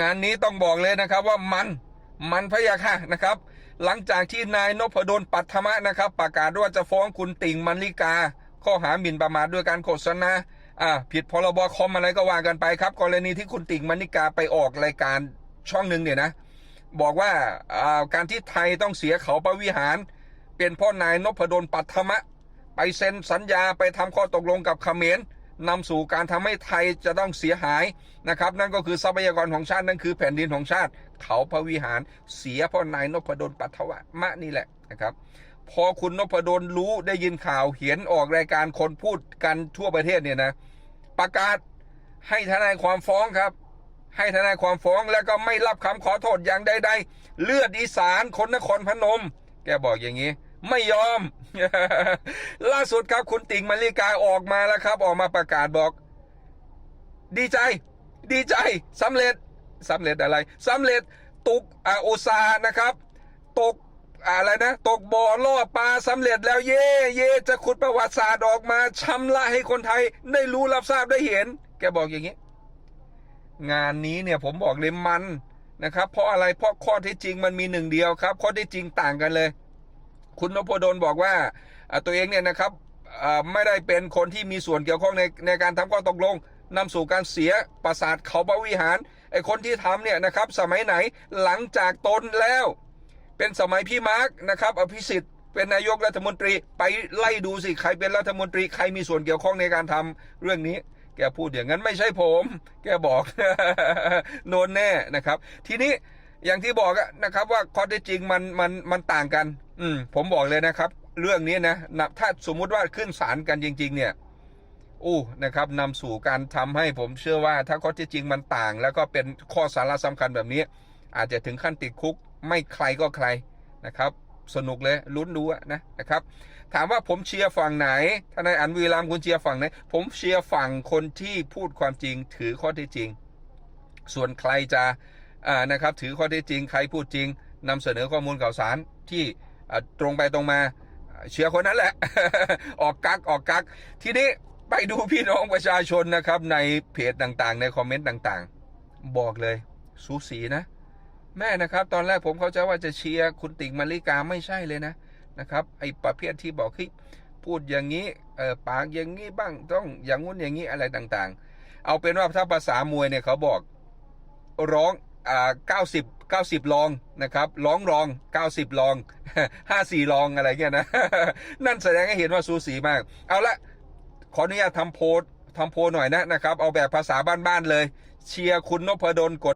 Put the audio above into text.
งานนี้ต้องบอกเลยนะครับว่ามันมันพะยาค่ะนะครับ หลังจากที่นายนพดลปัทมะนะครับ ประกาศว่าจะฟ้องคุณติ่งมันลิกา ข้อหาหมิ่นประมาทด้วยการโฆษณาอ่าผิดพรบคอมอะไรก็ว่ากันไปครับ กรณีที่คุณติ่งมันลิกาไปออกรายการช่องหนึ่งเนี่ยนะ บอกว่าอ่าการที่ไทยต้องเสียเขาประวิหาร เป็นเพ่อนายนพดลปัทมะ ไปเซ็นสัญญาไปทำข้อตกลงกับเขมร นำสู่การทำให้ไทยจะต้องเสียหายนะครับ นั่นก็คือทรัพยากรของชาตินั่นคือแผ่นดินของชาติ เขาพระวิหารเสียเพราะนายนพดลปัทมะนี่แหละนะครับพอคุณนพดลรู้ได้ยินข่าวเห็นออกรายการคนพูดกันทั่วประเทศเนี่ยนะประกาศให้ทนายความฟ้องครับ ให้ทนายความฟ้องแล้วก็ไม่รับคำขอโทษอย่างใดๆเลือดอีสานคนนครพนม แกบอกอย่างนี้ ไม่ยอม ล่าสุดครับคุณติ่งมาริกาออกมาแล้วครับ ออกมาประกาศบอก ดีใจ ดีใจสำเร็จสำเร็จอะไรสำเร็จตุกอาอุตสานะครับ ตกอะไรนะ ตกบ่อล่อปลาสำเร็จแล้วเย่เย่จะขุดประวัติศาสตร์ออกมาชำระให้คนไทยได้รู้รับทราบได้เห็น แกบอกอย่างนี้ งานนี้เนี่ยผมบอกเลยมันนะครับ เพราะอะไรเพราะข้อเท็จจริงมันมีหนึ่งเดียวครับ ข้อเท็จจริงต่างกันเลย คุณนพดลบอกว่าตัวเองเนี่ยนะครับไม่ได้เป็นคนที่มีส่วนเกี่ยวข้องในในการทำข้อตกลงนำสู่การเสียปราสาทเขาพระวิหารไอคนที่ทำเนี่ยนะครับสมัยไหนหลังจากตนแล้ว เป็นสมัยพี่มาร์กนะครับอภิสิทธิ์เป็นนายกรัฐมนตรีไปไล่ดูสิใครเป็นรัฐมนตรีใครมีส่วนเกี่ยวข้องในการทำเรื่องนี้ แกพูดอย่างนั้นไม่ใช่ผม แกบอกโนนแน่นะครับ ทีนี้ อย่างที่บอกนะครับว่าข้อเท็จจริงมันมันมันต่างกัน อืมผมบอกเลยนะครับ เรื่องนี้นะนะถ้าสมมุติว่าขึ้นศาลกันจริง ๆ เนี่ยอู้นะครับนำสู่การทำให้ผมเชื่อว่าถ้าข้อเท็จจริงมันต่าง แล้วก็เป็นข้อสาระสำคัญแบบนี้ อาจจะถึงขั้นติดคุก ไม่ใครก็ใครนะครับ สนุกเลยลุ้นดูนะนะครับ ถามว่าผมเชียร์ฝั่งไหนทนายอันวีรามคุณเชียร์ฝั่งไหนผมเชียร์ฝั่งคนที่พูดความจริงถือข้อเท็จจริง ส่วนใครจะ นะครับถือข้อเท็จจริงใครพูดจริงนำเสนอข้อมูลข่าวสารที่ตรงไปตรงมาเชียร์คนนั้นแหละ ออกกักออกกักทีนี้ไปดูพี่น้องประชาชนนะครับ ในเพจต่างๆ ในคอมเมนต์ต่างๆ บอกเลยสูสีนะ แม่นะครับตอนแรกผมเข้าใจว่าจะเชียร์คุณติ่งมาริกาไม่ใช่เลยนะนะครับไอ้ประเภทที่บอกที่พูดอย่างนี้เออปากอย่างนี้บ้างต้องอย่างงู้นอย่างนี้อะไรต่างๆ เอาเป็นว่าถ้าภาษามวยเนี่ยเขาบอกร้อง อ่าเก้าสิบเก้าสิบลองนะครับร้องรองเก้าสิบลองห้าสี่ลองอะไรเงี้ยนะ นั่นแสดงให้เห็นว่าสูสีมาก เอาละขออนุญาตทำโพสทำโพหน่อยนะนะครับ เอาแบบภาษาบ้านๆเลย เชียร์คุณนพดลกด